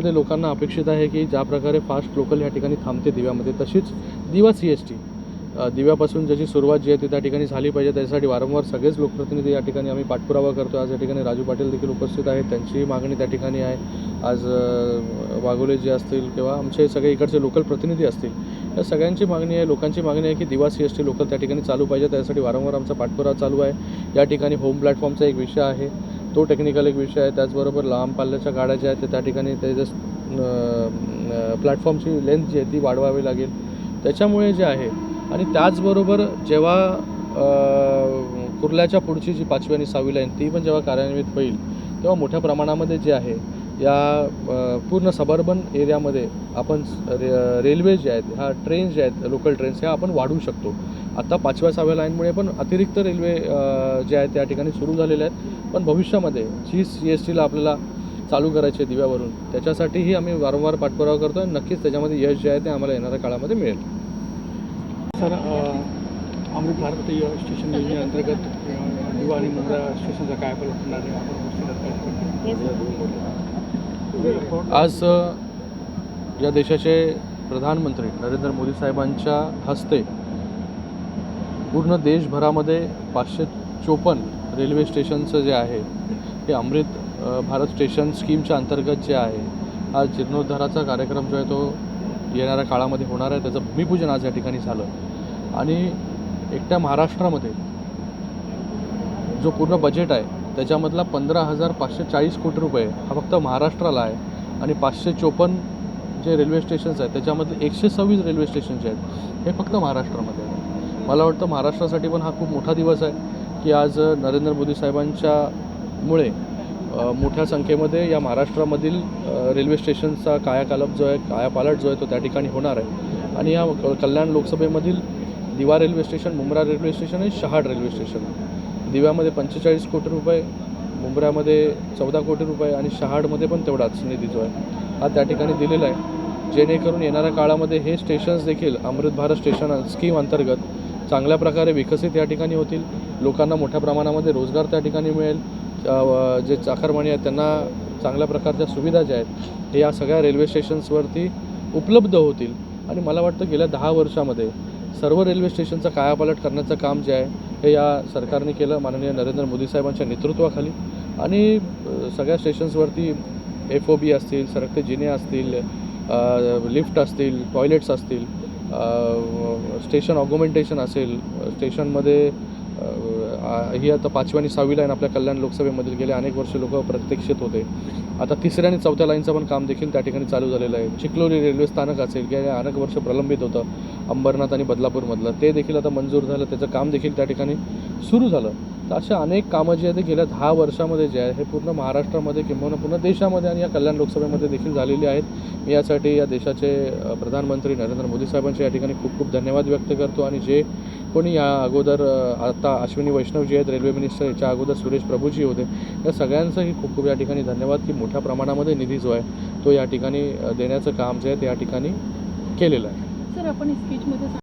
मध्ये लोकांना अपेक्षित आहे की ज्या प्रकारे फास्ट लोकल या ठिकाणी थांबते दिव्यामध्ये तशीच दिवा सी एस टी दिव्यापासून ज्याची सुरुवात जी आहे ती त्या ठिकाणी झाली पाहिजे त्यासाठी वारंवार सगळेच लोकप्रतिनिधी या ठिकाणी आम्ही पाठपुरावा करतो आज या ठिकाणी राजू पाटील देखील उपस्थित आहेत त्यांचीही मागणी त्या ठिकाणी आहे. आज वाघोले जे असतील किंवा आमचे सगळे इकडचे लोकल प्रतिनिधी असतील या सगळ्यांची मागणी आहे लोकांची मागणी आहे की दिवा सी एस टी लोकल त्या ठिकाणी चालू पाहिजे. त्यासाठी वारंवार आमचा पाठपुरावा चालू आहे. या ठिकाणी होम प्लॅटफॉर्मचा एक विषय आहे. तो टेक्निकल एक विषय आहे. त्याचबरोबर लांब पाल्ल्याच्या गाड्या ज्या आहेत त्या ठिकाणी त्याच्या प्लॅटफॉर्मची लेंथ जी आहे ती वाढवावी लागेल. त्याच्यामुळे जे आहे आणि त्याचबरोबर जेव्हा कुर्ल्याच्या पुढची जी पाचवी आणि सहावी लाईन ती पण जेव्हा कार्यान्वित होईल तेव्हा मोठ्या प्रमाणामध्ये जे आहे या पूर्ण सबर्बन एरियामध्ये आपण रे रेल्वे जे आहेत ह्या ट्रेन्स जे आहेत लोकल ट्रेन्स ह्या आपण वाढवू शकतो. आता पाचव्या सहाव्या लाईनमुळे पण अतिरिक्त रेल्वे जे आहेत त्या ठिकाणी सुरू झालेल्या आहेत. पण भविष्यामध्ये जी सी एस टीला आपल्याला चालू करायची आहे दिव्यावरून त्याच्यासाठीही आम्ही वारंवार पाठपुरावा करतो आणि नक्कीच त्याच्यामध्ये यश जे आहे ते आम्हाला येणाऱ्या काळामध्ये मिळेल. सर अमृत भारत या स्टेशन योजनेअंतर्गत दिवा आणि मुंब्रा स्टेशनचा काय होणार आहे? आज या देशाचे प्रधानमंत्री नरेंद्र मोदी साहेबांच्या हस्ते पूर्ण देशभरामध्ये पाचशे चोपन्न रेल्वे स्टेशनचं जे आहे हे अमृत भारत स्टेशन स्कीमच्या अंतर्गत जे आहे हा जीर्णोद्धाराचा कार्यक्रम जो आहे तो येणाऱ्या काळामध्ये होणार आहे. त्याचं भूमिपूजन आज या ठिकाणी झालं. आणि एकट्या महाराष्ट्रामध्ये जो पूर्ण बजेट आहे त्याच्यामधला पंधरा हजार पाचशे चाळीस कोटी रुपये हा फक्त महाराष्ट्राला आहे. आणि पाचशे चोपन्न जे रेल्वे स्टेशन्स आहेत त्याच्यामधले एकशे सव्वीस रेल्वे स्टेशन जे आहेत हे फक्त महाराष्ट्रामध्ये आहेत. मला वाटतं महाराष्ट्रासाठी पण हा खूप मोठा दिवस आहे की आज नरेंद्र मोदी साहेबांच्या मुळे मोठ्या संख्येमध्ये या महाराष्ट्रामधील रेल्वे स्टेशनचा कायाकालप जो आहे कायापालट जो आहे तो त्या ठिकाणी होणार आहे. आणि या क- Kalyan लोकसभेमधील Diva railway station Mumbra railway station आणि शहाड रेल्वे स्टेशन. दिव्यामध्ये पंचेचाळीस कोटी रुपये मुंब्र्यामध्ये चौदा कोटी रुपये आणि शहाडमध्ये पण तेवढाच निधी जो आहे हा त्या ठिकाणी दिलेला आहे. जेणेकरून येणाऱ्या काळामध्ये हे स्टेशन्स देखील अमृत भारत स्टेशन स्कीम अंतर्गत चांगल्या प्रकारे विकसित या ठिकाणी होतील. लोकांना मोठ्या प्रमाणामध्ये रोजगार त्या ठिकाणी मिळेल. जे चाकरमानी आहेत त्यांना चांगल्या प्रकारच्या सुविधा ज्या आहेत हे या सगळ्या रेल्वे स्टेशन्सवरती उपलब्ध होतील. आणि मला वाटतं गेल्या दहा वर्षामध्ये सर्व रेल्वे स्टेशनचा कायापालट करण्याचं काम जे आहे हे या सरकारने केलं माननीय नरेंद्र मोदी साहेबांच्या नेतृत्वाखाली. आणि सगळ्या स्टेशन्सवरती एफ ओ बी असतील सरकते जिने असतील लिफ्ट असतील टॉयलेट्स असतील स्टेशन ऑग्युमेंटेशन असेल स्टेशनमध्ये ही आता पाचव्या आणि सहावी लाईन आपल्या कल्याण लोकसभेमधील गेले अनेक वर्ष लोक प्रत्यक्षित होते. आता तिसऱ्या आणि चौथ्या लाईनचं पण काम देखील त्या ठिकाणी चालू झालेलं आहे. चिखलोली रेल्वे स्थानक असेल गेल्या अनेक वर्ष प्रलंबित होतं अंबरनाथ आणि बदलापूरमधलं. ते देखील आता मंजूर झालं त्याचं काम देखील त्या ठिकाणी सुरू झालं. तर अशा अनेक कामं जी आहेत ते गेल्या दहा वर्षामध्ये जे आहे हे पूर्ण महाराष्ट्रामध्ये किंवा पूर्ण देशामध्ये आणि या कल्याण लोकसभेमध्ये देखील झालेली आहेत. मी यासाठी या देशाचे प्रधानमंत्री नरेंद्र मोदी साहेबांचे या ठिकाणी खूप खूप धन्यवाद व्यक्त करतो. आणि जे कोणी या अगोदर आता अश्विनी वैष्णव जी आहेत रेल्वे मिनिस्टर याच्या अगोदर सुरेश प्रभूजी होते या सगळ्यांचंही खूप खूप या ठिकाणी धन्यवाद की मोठ्या प्रमाणामध्ये निधी जो आहे तो या ठिकाणी देण्याचं काम जे आहे ते या ठिकाणी केलेलं आहे. सर आपण स्पीचमध्ये